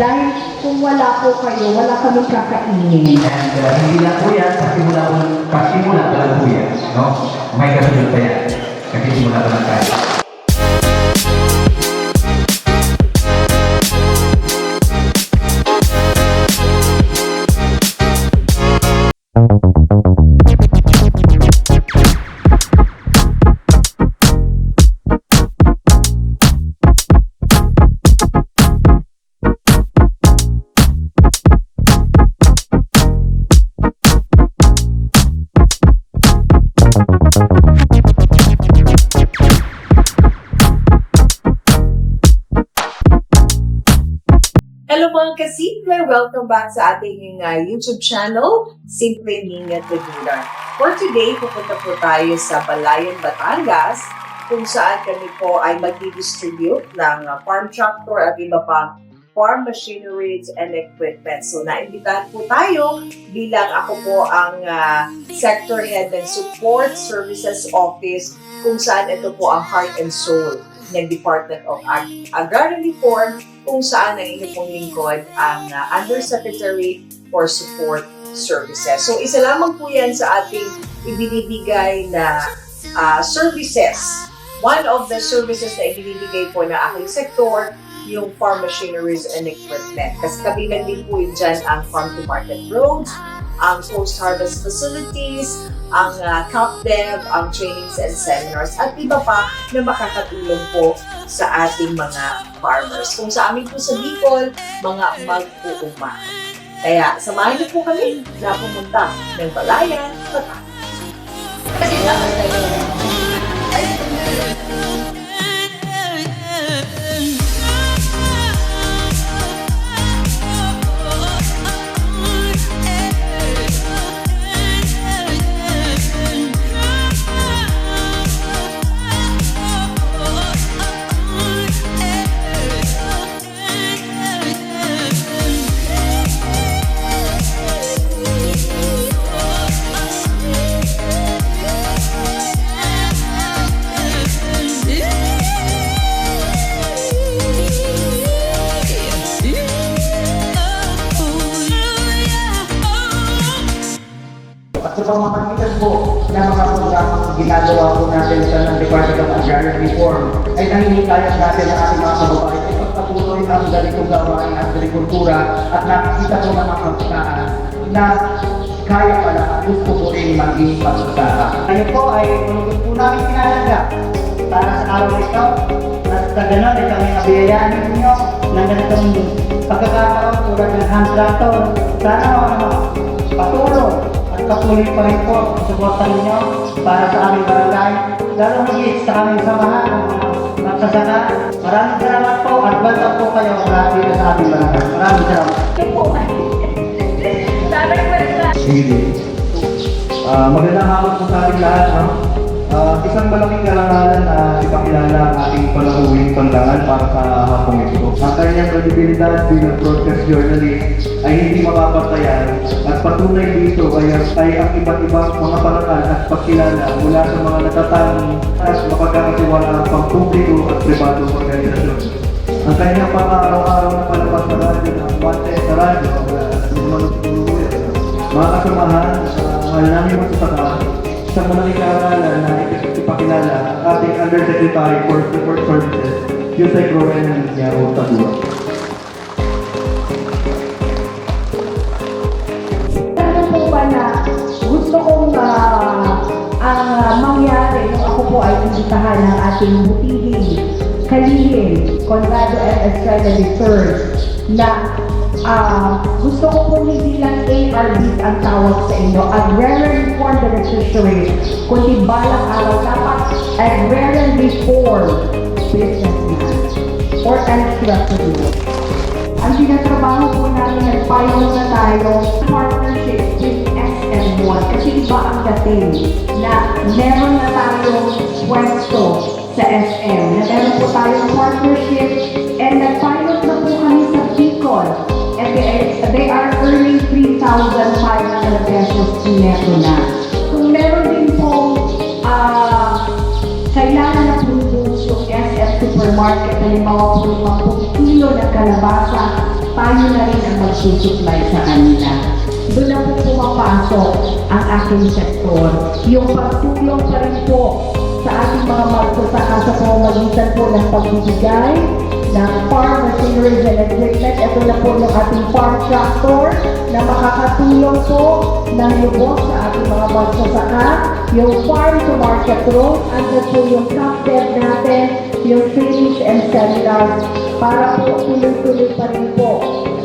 Dahil kung wala po kayo, wala kaming kakainin. And uh, hindi lang po yan, pasimula, pasimula pa lang po yan. No? May kasunod pa yan. Kasi simula pa lang tayo. Mga kasimple! Welcome back sa ating uh, YouTube channel, Simple Linya Tubular. For today, pupunta po tayo sa Balayan, Batangas, kung saan kami po ay mag-distribute ng uh, farm tractor at iba pang farm machineries and equipment. So, naimbitahan po tayo bilang ako po ang uh, sector head ng Support Services Office kung saan ito po ang heart and soul ng Department of Ag- Agrarian Reform kung saan ang inyong pong lingkod ang uh, Undersecretary for Support Services. So isa lamang po yan sa ating ibinibigay na uh, services. One of the services na ibinibigay po na aking sektor, yung farm machineries and equipment. Kasi kabilang din po yun dyan ang farm to market roads, ang post-harvest facilities, ang uh, CapDev, ang trainings and seminars, at iba pa na makakatulong po sa ating mga farmers. Kung sa amin po sa Bicol, mga mag-uuma. Kaya samahan niyo po kami na pumunta ng Balayan, Batangas. At sa pamamagitan po ng mga programang ginagawa po natin sa ng Department of Agrarian Reform, ay nahihikayan natin ang ating mga kababayan ay pagpatuloy ang ganitong gawain at agrikultura at nakikita po ng mga kabataan na kaya pala at gusto ko rin maging pagkakata. Ngayon po ay tulungan po namin pinalaga para sa araw ito. At sa ganun ay kami nabiyayaan ninyo ng ganitong pagkakataon tulad ng hand tractor. Sana ano, patuloy at patuloy pa rin po suporta ninyo para sa aming barangay. Lalo higit sa aming samahan ng magsasaka. Maraming salamat po at welcome po kayo sa dito sa aming barangay. Maraming salamat. Sige. Ah, magandang hapon po sa ating lahat. No? Ah, isang malaking karangalan na ipakilala ang ating palahuwing pandangan para sa hapong ito. Ang kanyang kredibilidad bilang broadcast journalist ay hindi mapapatayan at patunay dito ay, ay ang iba't ibang mga parangal at pagkilala mula sa mga natatanging at mapagkakatiwalaan pang publiko at pribadong organisasyon. Ang kanyang pang-araw-araw na palabas sa radyo ng Wanted sa radyo, uh, mga kasamahan, uh, namin magsasaka, sa mga ikaralan na ipakilala ating Undersecretary for Support Services, Yusay Rowan Yao Tadua. Ano po ba na gusto kong ang ah, mangyari nung ako po ay imbitahan ng ating butihing kalihim, Conrado M. Estrada III, na ah, gusto ko po hindi lang ARBs ang tawag sa inyo, Agrarian Reform Beneficiary, kundi balang araw dapat Agrarian Reform Businessman or entrepreneur. Ang tinatrabaho po namin, nag-pilot na tayo, partnership with SM1. Kasi iba ang dating na meron na tayong pwesto sa SM, na meron po tayong partnership, pesos neto na. Kung meron din po, ah, kailangan na produce yung SF supermarket, halimbawa po 50 kilo ng kalabasa para tayo na rin ang magsusupply sa kanila. Doon na po pumapasok ang aking sektor. Yung pagtulong pa rin po sa ating mga magsasaka sa pamamagitan po ng pagbibigay ng farm machineries and equipment. Ito na po yung ating farm tractor na makakatulong po ng lubos sa ating mga magsasaka. Yung farm to market road, andun po yung dev natin, yung trainings and seminars para po tuloy-tuloy pa rin po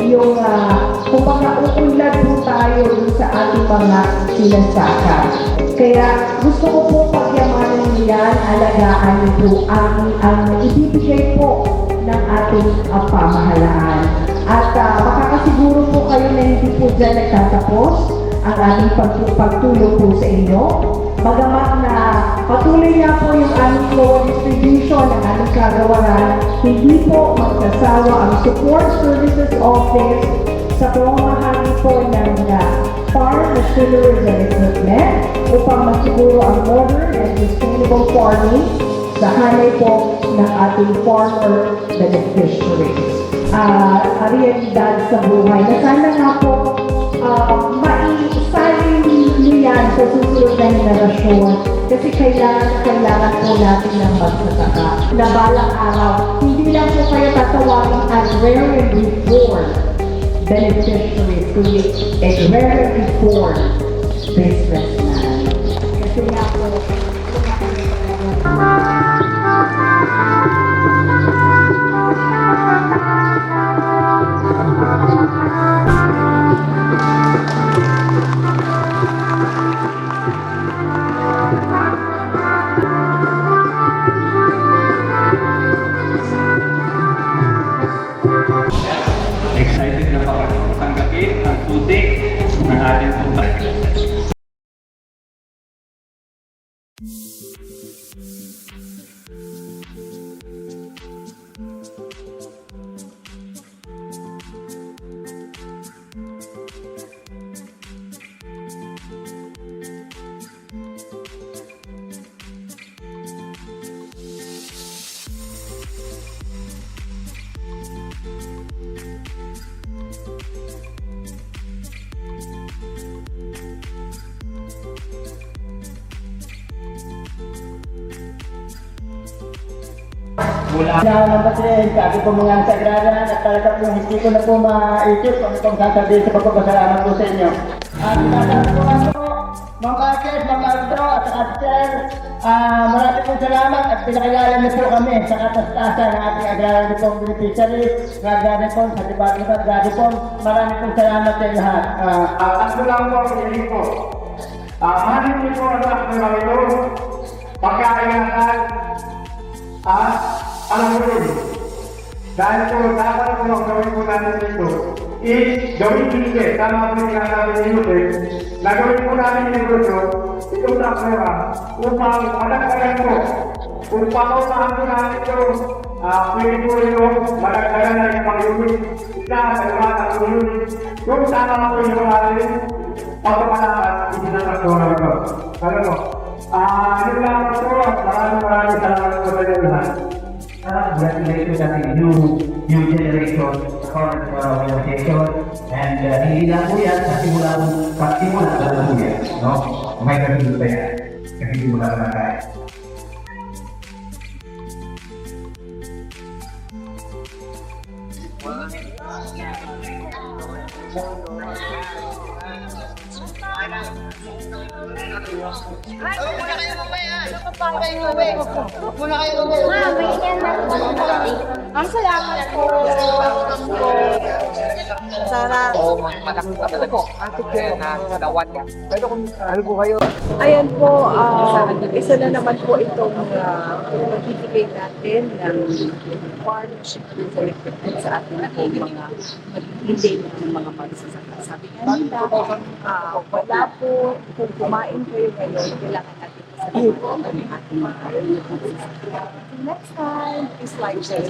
yung uh, kumbaga uunlad po tayo sa ating mga sinasaka. Kaya gusto ko po pagyamanin yan, alagaan niyo ang, ang ibibigay po ng ating uh, pamahalaan. At uh, makakasiguro po kayo na hindi po dyan nagtatapos ang ating pagtu- pagtulong po sa inyo. Bagamat na patuloy na po yung aming flow distribution ng aming kagawaran, hindi po magsasawa ang Support Services Office sa pamamahagi po ng uh, farm machineries and equipment upang masiguro ang modern and sustainable farming sa hanay po ng ating farmer beneficiaries. Uh, realidad sa buhay na sana nga po uh, maisalin niyo yan sa susunod na henerasyon kasi kailangan kailangan po natin ng magsasaka na balang araw hindi lang po kayo tatawagin as rare and reform beneficiaries kundi agrarian reform businessman. Kasi nga po, Thank you. Mula na ng batin, sabi ko mga sagrada at talaga po hindi ko na po maisip kung itong sasabihin sa pagpapasalamat po sa inyo. At tatapos po, mga kakes, mga aldro at saka sir, ah, marami pong salamat at pinakilala niyo po kami sa katastasan ng ating agrarian reform beneficiaries, ng agrarian reform sa Department of Agrarian Reform. Marami pong salamat sa lahat. Ah, At ano lang po ang hiling ko. Ah, mahalin niyo po ang anak ng mga ito. Pagkakayanan. Ah, alam mo rin. Dahil po, dapat po ang gawin po natin ito. is gawin hindi. Tama po yung sinasabi ni Yute. Na gawin po natin yung negosyo. Itong taklera. Upang madagdagan po. Kung pausahan po natin ito. Ah, pwede po ito. Madagdagan na yung pang-unit. Isa, dalawa, tatlong unit. Kung tama po yung natin. Pagpapalakas, hindi na nakasura ito. Ano mo? Ah, yun lang po. Maraming maraming salamat po sa inyo lahat. Uh, congratulations sa new new generation current uh, organization and uh, hindi lang po yan sa simula po pagsimula pa lang po yan no? may kapito pa yan kasi simula pa lang tayo Muna kayo umaya. Muna kayo umaya. Muna kayo umaya. Ang salamat po. Sana. Oo, malaki pa talaga. Ako kaya na kalawan niya. Pero kung ano po kayo, Ayan po, ah, isa na naman po itong uh, magbibigay natin ng partnership equipment sa ating po mga hindi ng mga magsasaka. Sabi nga nila, ah, wala po, kung kumain kayo ngayon, kailangan natin ang ating mga magsasaka. Next time, is like this.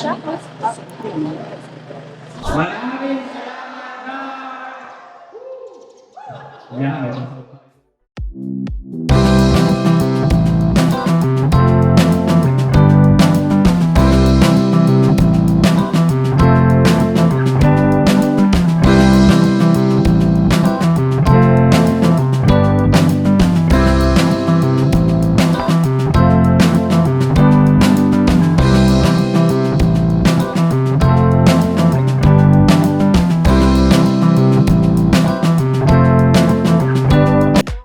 Check us. Maraming salamat! Yan.